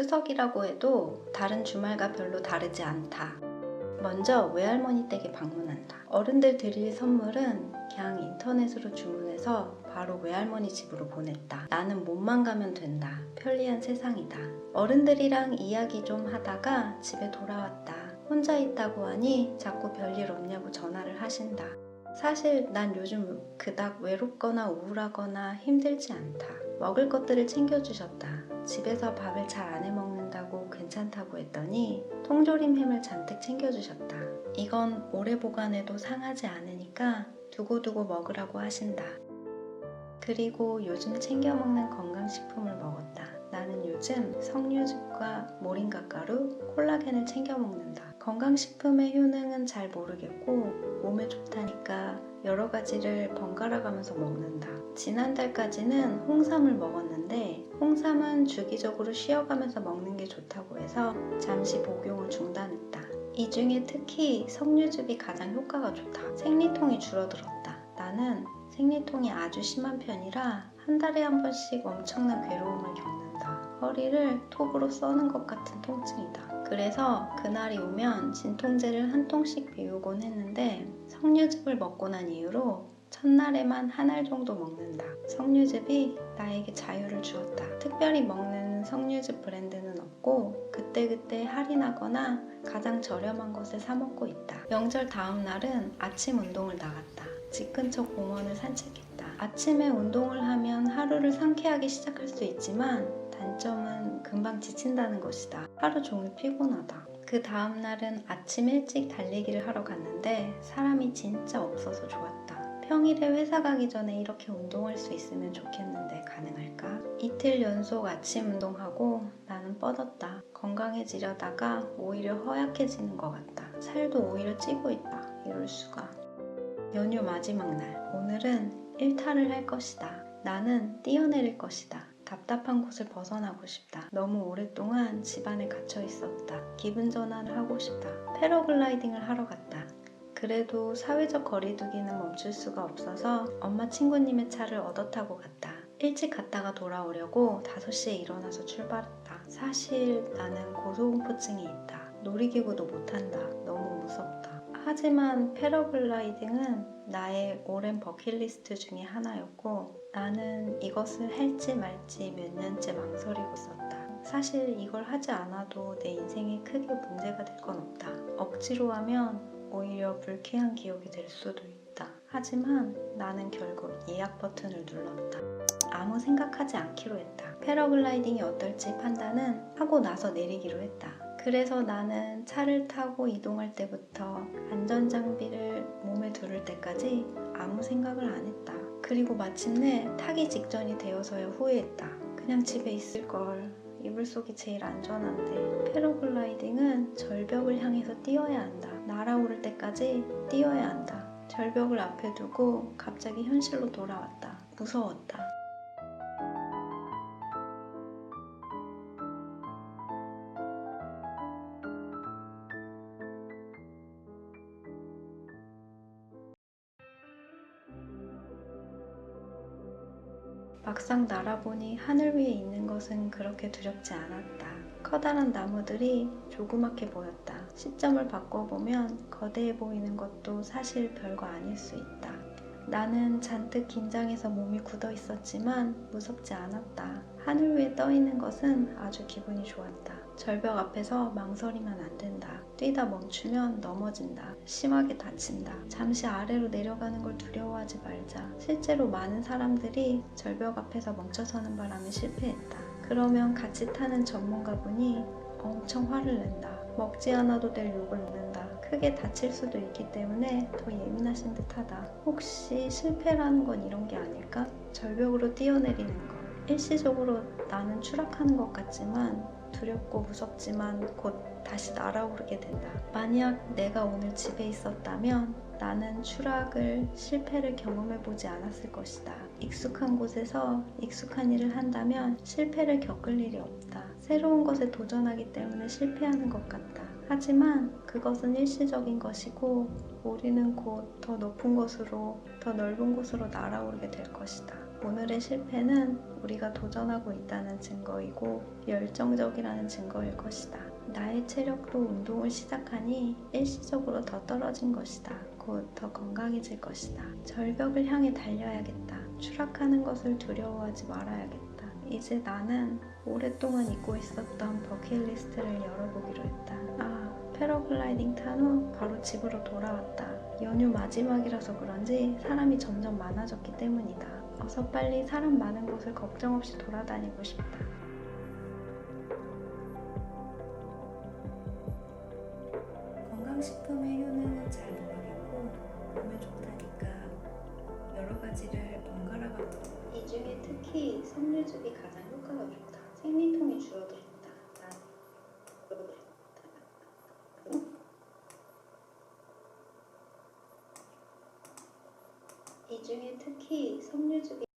추석이라고 해도 다른 주말과 별로 다르지 않다. 먼저 외할머니 댁에 방문한다. 어른들 드릴 선물은 그냥 인터넷으로 주문해서 바로 외할머니 집으로 보냈다. 나는 몸만 가면 된다. 편리한 세상이다. 어른들이랑 이야기 좀 하다가 집에 돌아왔다. 혼자 있다고 하니 자꾸 별일 없냐고 전화를 하신다. 사실 난 요즘 그닥 외롭거나 우울하거나 힘들지 않다. 먹을 것들을 챙겨주셨다. 집에서 밥을 잘 안 해 먹는다고 괜찮다고 했더니 통조림 햄을 잔뜩 챙겨주셨다. 이건 오래 보관해도 상하지 않으니까 두고두고 먹으라고 하신다. 그리고 요즘 챙겨 먹는 건강식품을 먹었다. 요즘 석류즙과 모링가 가루, 콜라겐을 챙겨 먹는다. 건강식품의 효능은 잘 모르겠고 몸에 좋다니까 여러 가지를 번갈아 가면서 먹는다. 지난달까지는 홍삼을 먹었는데 홍삼은 주기적으로 쉬어가면서 먹는 게 좋다고 해서 잠시 복용을 중단했다. 이 중에 특히 석류즙이 가장 효과가 좋다. 생리통이 줄어들었다. 나는 생리통이 아주 심한 편이라 한 달에 한 번씩 엄청난 괴로움을 겪는다. 허리를 톱으로 써는 것 같은 통증이다. 그래서 그날이 오면 진통제를 한 통씩 비우곤 했는데 석류즙을 먹고 난 이후로 첫날에만 한 알 정도 먹는다. 석류즙이 나에게 자유를 주었다. 특별히 먹는 석류즙 브랜드는 없고 그때그때 할인하거나 가장 저렴한 곳에 사 먹고 있다. 명절 다음 날은 아침 운동을 나갔다. 집 근처 공원을 산책했다. 아침에 운동을 하면 하루를 상쾌하게 시작할 수 있지만 단점은 금방 지친다는 것이다. 하루 종일 피곤하다. 그 다음 날은 아침 일찍 달리기를 하러 갔는데 사람이 진짜 없어서 좋았다. 평일에 회사 가기 전에 이렇게 운동할 수 있으면 좋겠는데 가능할까? 이틀 연속 아침 운동하고 나는 뻗었다. 건강해지려다가 오히려 허약해지는 것 같다. 살도 오히려 찌고 있다. 이럴 수가. 연휴 마지막 날. 오늘은 일탈을 할 것이다. 나는 뛰어내릴 것이다. 답답한 곳을 벗어나고 싶다. 너무 오랫동안 집안에 갇혀 있었다. 기분 전환을 하고 싶다. 패러글라이딩을 하러 갔다. 그래도 사회적 거리두기는 멈출 수가 없어서 엄마 친구님의 차를 얻어 타고 갔다. 일찍 갔다가 돌아오려고 5시에 일어나서 출발했다. 사실 나는 고소공포증이 있다. 놀이기구도 못 탄다. 너무 무섭다. 하지만 패러글라이딩은 나의 오랜 버킷리스트 중에 하나였고 나는 이것을 할지 말지 몇 년째 망설이고 있었다. 사실 이걸 하지 않아도 내 인생에 크게 문제가 될 건 없다. 억지로 하면 오히려 불쾌한 기억이 될 수도 있다. 하지만 나는 결국 예약 버튼을 눌렀다. 아무 생각하지 않기로 했다. 패러글라이딩이 어떨지 판단은 하고 나서 내리기로 했다. 그래서 나는 차를 타고 이동할 때부터 안전장비를 몸에 두를 때까지 아무 생각을 안 했다. 그리고 마침내 타기 직전이 되어서야 후회했다. 그냥 집에 있을 걸. 이불 속이 제일 안전한데. 패러글라이딩은 절벽을 향해서 뛰어야 한다. 날아오를 때까지 뛰어야 한다. 절벽을 앞에 두고 갑자기 현실로 돌아왔다. 무서웠다. 막상 날아보니 하늘 위에 있는 것은 그렇게 두렵지 않았다. 커다란 나무들이 조그맣게 보였다. 시점을 바꿔보면 거대해 보이는 것도 사실 별거 아닐 수 있다. 나는 잔뜩 긴장해서 몸이 굳어 있었지만 무섭지 않았다. 하늘 위에 떠 있는 것은 아주 기분이 좋았다. 절벽 앞에서 망설이면 안 된다. 뛰다 멈추면 넘어진다. 심하게 다친다. 잠시 아래로 내려가는 걸 두려워하지 말자. 실제로 많은 사람들이 절벽 앞에서 멈춰서는 바람에 실패했다. 그러면 같이 타는 전문가분이 엄청 화를 낸다. 먹지 않아도 될 욕을 먹는다. 크게 다칠 수도 있기 때문에 더 예민하신 듯하다. 혹시 실패라는 건 이런 게 아닐까? 절벽으로 뛰어내리는 것. 일시적으로 나는 추락하는 것 같지만 두렵고 무섭지만 곧 다시 날아오르게 된다. 만약 내가 오늘 집에 있었다면 나는 추락을, 실패를 경험해 보지 않았을 것이다. 익숙한 곳에서 익숙한 일을 한다면 실패를 겪을 일이 없다. 새로운 것에 도전하기 때문에 실패하는 것 같다. 하지만 그것은 일시적인 것이고 우리는 곧 더 높은 곳으로, 더 넓은 곳으로 날아오르게 될 것이다. 오늘의 실패는 우리가 도전하고 있다는 증거이고 열정적이라는 증거일 것이다. 나의 체력도 운동을 시작하니 일시적으로 더 떨어진 것이다. 곧 더 건강해질 것이다. 절벽을 향해 달려야겠다. 추락하는 것을 두려워하지 말아야겠다. 이제 나는 오랫동안 잊고 있었던 버킷리스트를 열어보기로 했다. 아, 패러글라이딩 탄 후 바로 집으로 돌아왔다. 연휴 마지막이라서 그런지 사람이 점점 많아졌기 때문이다. 어서 빨리 사람 많은 곳을 걱정 없이 돌아다니고 싶다. 건강식품의 효능은 잘 모르겠고 몸에 좋다니까 여러 가지를 번갈아 봤다. 이 중에 특히 섬유즙이 가장 효과가 좋다. 생리통이 줄어들었다. 난이 중에 특히 섬유즙이